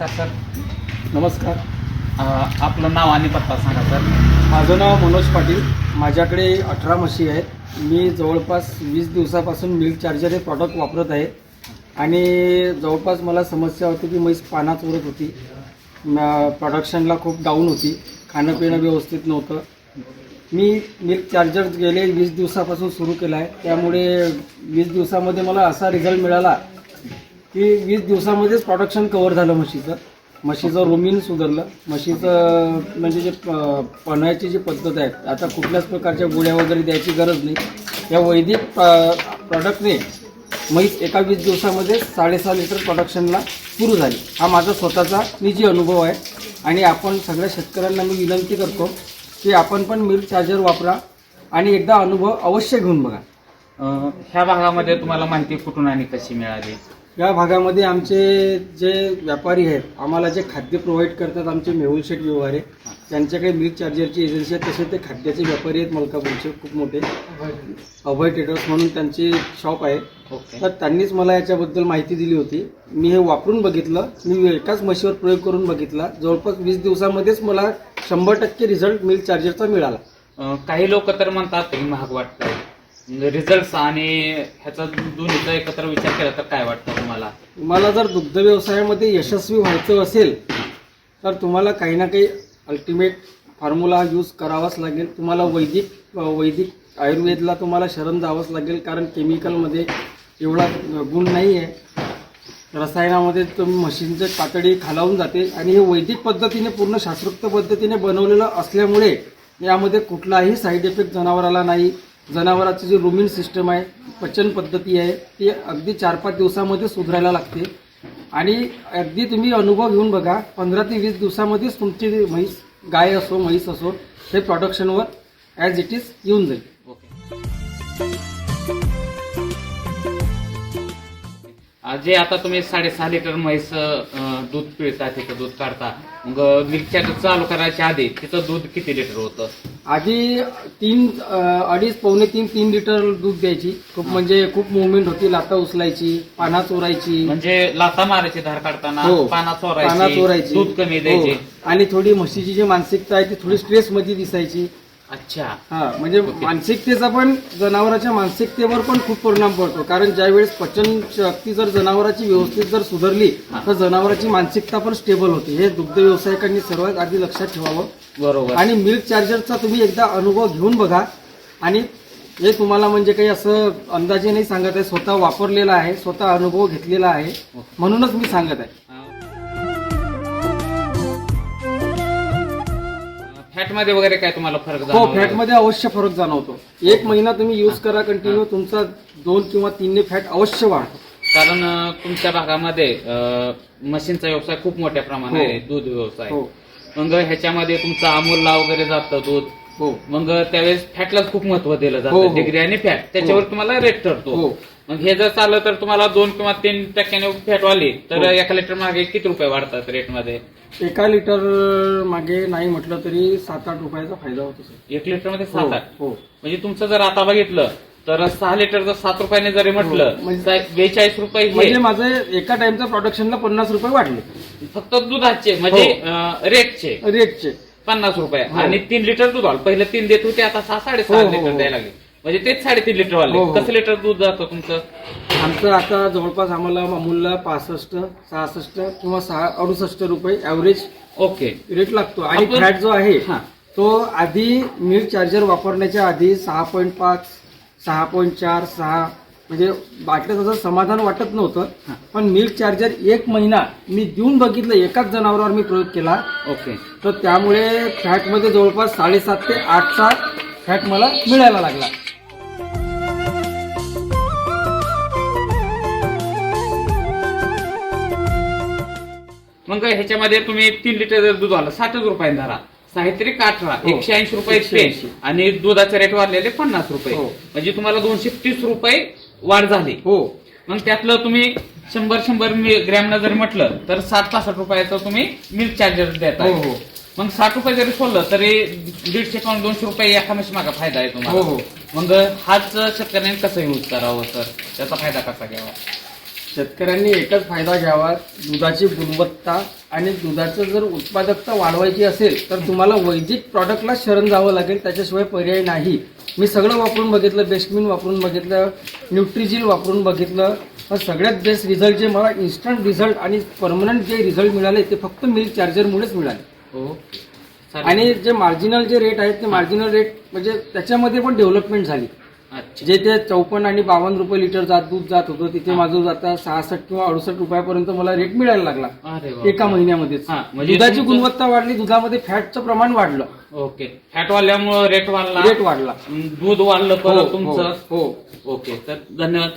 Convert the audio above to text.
नमस्कार सर. नमस्कार. आपलं नाव आणि पत्ता सांगा सर. माझं नाव मनोज पाटील. माझ्याकडे अठरा म्हशी आहेत. मी जवळपास वीस दिवसापासून मिल्क चार्जर हे प्रॉडक्ट वापरत आहे. आणि जवळपास मला समस्या होती की म्हैस पानात उरत होती. प्रोडक्शनला खूप डाऊन होती. खाणं पिणं व्यवस्थित नव्हतं. मी मिल्क चार्जर गेले वीस दिवसापासून सुरू केला आहे त्यामुळे वीस दिवसामध्ये मला असा रिझल्ट मिळाला की वीस दिवसामध्येच प्रोडक्शन कव्हर झालं म्हशीचं. म्हशीचं रोमिन सुधारलं. म्हशीचं म्हणजे जे पणायची जी पद्धत आहे आता कुठल्याच प्रकारच्या गोळ्या वगैरे द्यायची गरज नाही. या वैदिक प्रॉडक्टने म्हैस एका वीस दिवसामध्ये साडेसहा लिटर प्रोडक्शनला सुरू झाली. हा माझा स्वतःचा निजी अनुभव आहे. आणि आपण सगळ्या शेतकऱ्यांना मी विनंती करतो की आपण पण मिल्क चार्जर वापरा आणि एकदा अनुभव अवश्य घेऊन बघा. ह्या भागामध्ये तुम्हाला माहिती कुठून आणि कशी मिळाली? या भागामध्ये आमचे जे व्यापारी आहेत आम्हाला जे खाद्य प्रोव्हाइड करतात आमचे मेहुल शेठ व्यवहारे त्यांच्याकडे मिल्क चार्जरची एजन्सी आहे तसे ते खाद्याचे व्यापारी आहेत मलकापूरचे खूप मोठे. अभय ट्रेडर्स म्हणून त्यांची शॉप आहे. तर त्यांनीच मला याच्याबद्दल माहिती दिली होती. मी हे वापरून बघितलं मी एकाच म्हशीवर प्रयोग करून बघितला. जवळपास वीस दिवसामध्येच मला शंभर टक्के रिझल्ट मिल्क चार्जरचा मिळाला. काही लोक तर म्हणतात महाग वाटतं रिझल्ट आणि ह्याचा दोन्हीचा एकत्र विचार केला तर काय वाटतं तुम्हाला? तुम्हाला जर दुग्ध व्यवसायामध्ये यशस्वी व्हायचं असेल तर तुम्हाला काही ना काही अल्टिमेट फॉर्म्युला यूज करावाच लागेल. तुम्हाला वैदिक वैदिक आयुर्वेदला तुम्हाला शरण जावंच लागेल कारण केमिकलमध्ये एवढा गुण नाही आहे रसायनामध्ये तुम्ही मशीनचे पातळी खालावून जाते आणि हे वैदिक पद्धतीने पूर्ण शास्त्रोक्त पद्धतीने बनवलेलं असल्यामुळे यामध्ये कुठलाही साईड इफेक्ट जनावराला नाही. जनावराची जी रुमिन सिस्टम आहे पचन पद्धती आहे ती अगदी चार पाच दिवसामध्ये सुधारायला लागते. आणि अगदी तुम्ही अनुभव घेऊन बघा पंधरा ते वीस दिवसामध्येच तुमची म्हैस गाय असो म्हैस असो हे प्रॉडक्शनवर ॲज इट इज येऊन जाईल. ओके जे आता तुम्ही साडेसहा लिटर म्हैस दूध पिळता तिथं दूध काढता मग मिल्क चार्जर चालू करायच्या आधी तिचं दूध किती लिटर होतं? आधी तीन अडीच पावणे तीन तीन लिटर दूध द्यायची. खूप म्हणजे खूप मुवमेंट होती लाता उचलायची पाना चोरायची. म्हणजे लाता मारायची धार काढताना हो. पाना पाना चोरायची. चोरायची दूध कमी द्यायचे. हो. आणि थोडी म्हशीची जी मानसिकता आहे ती थोडी स्ट्रेस मध्ये दिसायची. अच्छा. हा म्हणजे मानसिकतेचा पण जनावराच्या मानसिकतेवर पण खूप परिणाम पडतो. कारण ज्यावेळेस पचन शक्ती जर जनावराची व्यवस्थित जर सुधारली तर जनावराची मानसिकता पण स्टेबल होते. हे दुग्ध व्यावसायिकांनी सर्वात आधी लक्षात ठेवावं. बरोबर. आणि मिल्क चार्जरचा तुम्ही एकदा अनुभव घेऊन बघा. आणि हे तुम्हाला म्हणजे काही असं अंदाजे नाही सांगत आहे स्वतः वापरलेला आहे स्वतः अनुभव घेतलेला आहे. म्हणूनच मी सांगत आहे. फॅटमध्ये वगैरे काय तुम्हाला फरक हो जाणवला? फॅटमध्ये अवश्य फरक जाणवतो एक महिना तुम्ही यूज करा कंटिन्यू तुमचा दोन किंवा तीनने फॅट अवश्य वाढतो कारण अं, तुमच्या भागामध्ये अं, म्हशींचा व्यवसाय खूप मोठ्या प्रमाणात हो. आहे दूध व्यवसाय हो मग ह्याच्यामध्ये तुमचं अमूलला वगैरे जातं दूध हो मग त्यावेळेस फॅटला खूप महत्त्व दिलं हो, जातं हो. डिग्री आणि फॅट त्याच्यावर हो. तुम्हाला रेट ठरतो हो. मग हे जर चाललं तर तुम्हाला दोन किंवा तीन टक्क्याने फॅट वाढली तर हो. एका लिटर मागे किती रुपये वाढतात रेटमध्ये एका लिटर मागे नाही म्हटलं तरी सात आठ रुपयाचा फायदा होतो सर. एक लिटरमध्ये हो सात आठ? हो. म्हणजे तुमचं जर आता बघितलं तर सहा लिटर जर सात रुपयाने जरी म्हटलं हो, म्हणजे- तर बेचाळीस रुपये हे म्हणजे माझं एका टाइमचा प्रोडक्शनला पन्नास रुपये वाढले. फक्त दुधाचे म्हणजे हो. अं, रेटचे. रेटचे. पन्नास रुपये. आणि तीन लिटर दूध आलं. पहिले तीन देत होते आता सहा साडेसहा हो, हो, लिटर हो. द्यायला लागले. म्हणजे तेच साडेतीन लिटर वाले. हो, हो. कसं लिटर दूध जातं तुमचं? आमचं आता जवळपास आम्हाला अमूलला पासष्ट सहासष्ट किंवा सहा अडुसष्ट रुपये ॲव्हरेज ओके. रेट लागतो. आणि आपण- फॅट जो आहे हा. तो आधी मिल्क चार्जर वापरण्याच्या आधी सहा पॉईंट पाच सहा पॉईंट चार सहा म्हणजे बाटलं तसं समाधान वाटत. नव्हतं. पण मिल्क चार्जर एक महिना मी देऊन बघितलं एकाच जनावरावर मी प्रयोग केला. ओके. तर त्यामुळे फॅटमध्ये जवळपास साडेसात ते आठचा फॅट मला मिळायला लागला. मग ह्याच्यामध्ये तुम्ही तीन लिटर जर दूध आलं साठच रुपये धरा. साहित्रिक अठरा हो. एकशे ऐंशी रुपये 180. ते. आणि दुधाचे रेट वाढलेले पन्नास रुपये. हो. म्हणजे तुम्हाला दोनशे तीस रुपये वाढ झाली. हो. मग त्यातलं तुम्ही शंभर शंभर ग्रॅम जर म्हटलं तर साठ पासष्ट रुपयाचं तुम्ही मिल्क चार्जर देता हो हो. मग साठ रुपये जरी सोडलं तरी दीडशे पाऊन दोनशे रुपये एका म्हशी मागा फायदा आहे हो तुम्हाला. हो मग हाच शेतकऱ्यांनी कसं यूज करावं सर? त्याचा फायदा कसा घ्यावा? शेतकऱ्यांनी एकच फायदा घ्यावा दुधाची गुणवत्ता आणि दुधाचं जर उत्पादकता वाढवायची असेल तर तुम्हाला वैदिक प्रॉडक्टला शरण जावं लागेल त्याच्याशिवाय पर्याय नाही. मी सगळं वापरून बघितलं बेस्टमिन वापरून बघितलं न्यूट्रिजिल वापरून बघितलं पण सगळ्यात बेस्ट रिझल्ट जे मला इन्स्टंट रिझल्ट आणि परमनंट जे रिझल्ट मिळाले ते फक्त मिल्क चार्जरमुळेच मिळाले. आणि जे मार्जिनल जे रेट आहेत ते मार्जिनल रेट म्हणजे त्याच्यामध्ये पण डेव्हलपमेंट झाली. जे ते चौपन्न आणि बावन्न रुपये लिटर जात दूध जात होतं तिथे माझं आता सहासष्ट किंवा अडुसष्ट रुपयापर्यंत मला रेट मिळायला लागला. अरे वा. एका महिन्यामध्येच. हा, म्हणजे दुधाची तुमचं- गुणवत्ता वाढली दुधामध्ये फॅटचं प्रमाण वाढलं. ओके. फॅट वाढल्यामुळं रेट वाढला. रेट वाढला. दूध वाढलं हो, परत हो, तुमचं. हो. ओके तर धन्यवाद.